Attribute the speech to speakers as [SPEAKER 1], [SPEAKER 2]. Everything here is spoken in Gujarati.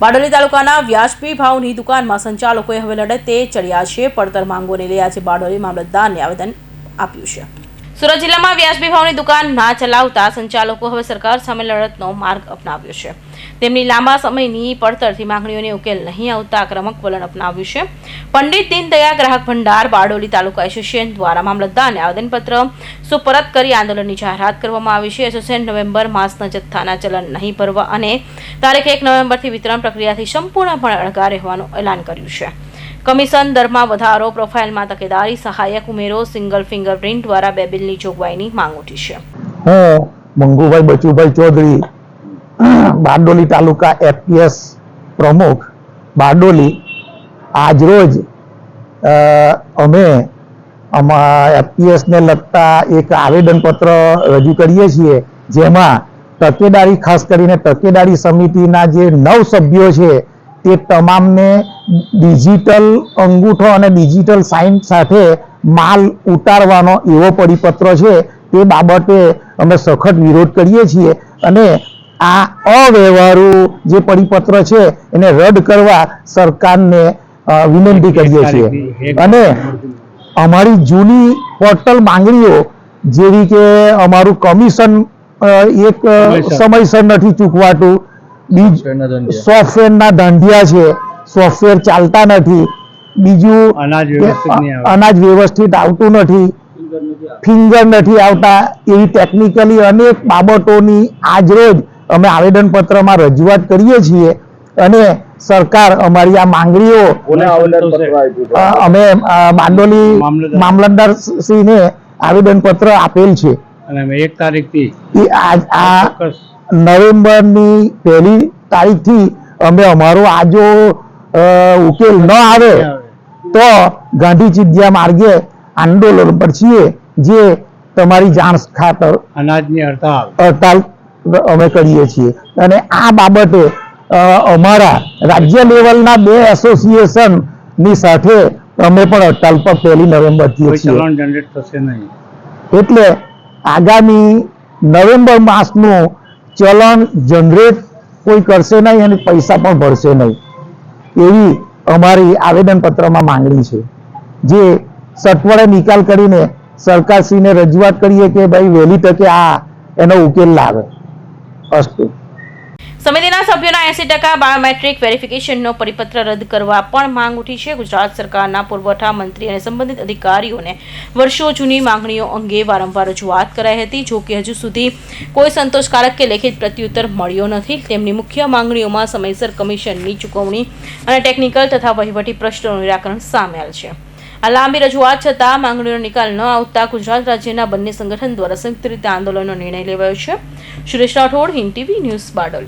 [SPEAKER 1] બારડોલી તાલુકાના વ્યાજબી ભાવની દુકાનમાં સંચાલકોએ હવે લડતે ચડ્યા છે, પડતર માંગોને લઈ આજે બારડોલી મામલતદારને આવેદન આપ્યું છે. સુરત જિલ્લામાં વ્યાજબી ભાવની દુકાન ના ચલાવતા સંચાલકો હવે સરકાર સામે લડતનો માર્ગ અપનાવ્યો છે. તેમની લાંબા સમયની પડતરથી માંગણીઓને ઉકેલ નહીં આવતા આક્રમક વલણ અપનાવ્યું છે. પંડિત દીનદયા ગ્રાહક ભંડાર બારડોલી તાલુકા એસોસિએશન દ્વારા મામલતદારને આવેદનપત્ર સુપરત કરી આંદોલનની જાહેરાત કરવામાં આવી છે. એસોસિએશન નવેમ્બર માસના જથ્થાના ચલણ નહીં ભરવા અને તારીખ એક નવેમ્બરથી વિતરણ પ્રક્રિયાથી સંપૂર્ણપણે અળગા રહેવાનું એલાન કર્યું છે. કમિશન દરમાં વધારો પ્રોફાઇલમાં તકેદારી, સહાયક ઉમેરો, સિંગલ ફિંગરપ્રિન્ટ દ્વારા બે બિલની જોગવાઈની માંગ ઉઠી છે.
[SPEAKER 2] હું મંગુભાઈ બચુભાઈ ચૌધરી, બારડોલી તાલુકા એફપીએસ પ્રમુખ બારડોલી, આજરોજ અમે અમે એફપીએસને લગતા એક આવેદનપત્ર રજૂ કરીએ છીએ, જેમાં તકેદારી ખાસ કરીને તકેદારી સમિતિના જે નવ સભ્યો છે તે તમામને ડિજિટલ અંગૂઠો અને ડિજિટલ સાઇન સાથે માલ ઉતારવાનો એવો પરિપત્ર છે તે બાબતે અમે સખત વિરોધ કરીએ છીએ અને આ અવ્યવહારુ જે પરિપત્ર છે એને રદ કરવા સરકારને વિનંતી કરીએ છીએ. અને અમારી જૂની પોર્ટલ માંગણીઓ જેવી કે અમારું કમિશન એક સમયસર નથી ચૂકવાતું બીજ સોફ્ટવેરના ધંધિયા છે. સોફ્ટવેર ચાલતા નથી. બીજું
[SPEAKER 3] અનાજ વ્યવસ્થિત
[SPEAKER 2] આવતું નથી. ફિંગર નથી આવતા. એવી ટેકનિકલી અનેક બાબતોની આજરોજ અમે આવેદનપત્રમાં રજૂઆત કરીએ છીએ અને સરકાર અમારી આ માંગણીઓ અમે બારડોલી
[SPEAKER 3] મામલતદાર.
[SPEAKER 2] મામલતદાર. શ્રીને આવેદનપત્ર આપેલ છે.
[SPEAKER 3] અને અમે એક તારીખથી
[SPEAKER 2] આ નવેમ્બરની પહેલી તારીખથી અમે અમારો આ જો ઉકેલ ન આવે તો ગાંધી ચિંધ્યા માર્ગે આંદોલન પર છીએ જે તમારી જાણ ખાતર
[SPEAKER 3] અનાજની હડતાલ.
[SPEAKER 2] હડતાલ અમે કરીએ છીએ. અને આ બાબતે અમારા રાજ્ય લેવલના બે એસોસિએશનની સાથે અમે પણ હડતાલ પર પહેલી નવેમ્બરથી છીએ.
[SPEAKER 3] ચલણ જનરેટ થશે નહીં.
[SPEAKER 2] એટલે આગામી નવેમ્બર માસનું ચલણ જનરેટ કોઈ કરશે નહીં અને પૈસા પણ ભરશે નહીં. એવી અમારી આવેદનપત્રમાં માંગણી છે. જે સટવડે નિકાલ કરીને સરકારશ્રીને રજૂઆત કરીએ કે ભાઈ વહેલી તકે આ એનો ઉકેલ લાવે. અસ્તુ.
[SPEAKER 1] સમિતિના સભ્યોના એસી ટકા બાયોમેટ્રિક વેરિફિકેશનનો પરિપત્ર રદ કરવા પણ માંગ ઉઠી છે. ગુજરાત સરકારના પુરવઠા મંત્રી અને સંબંધિત અધિકારીઓને વર્ષો જૂની માંગણીઓ અંગે વારંવાર રજૂઆત કરાઈ હતી. જો કે હજુ સુધી કોઈ સંતોષકારક કે લેખિત પ્રત્યુત્તર મળ્યો નથી. તેમની મુખ્ય માંગણીઓમાં સમયસર કમિશનની ચૂકવણી અને ટેકનિકલ તથા વહીવટી પ્રશ્નોનું નિરાકરણ સામેલ છે. આ લાંબી રજૂઆત છતાં માંગણીનો નિકાલ ન આવતા ગુજરાત રાજ્યના બંને સંગઠન દ્વારા સંયુક્ત રીતે આંદોલનનો નિર્ણય લેવાયો છે. Suresh Rathod, Hind TV news Bardoli.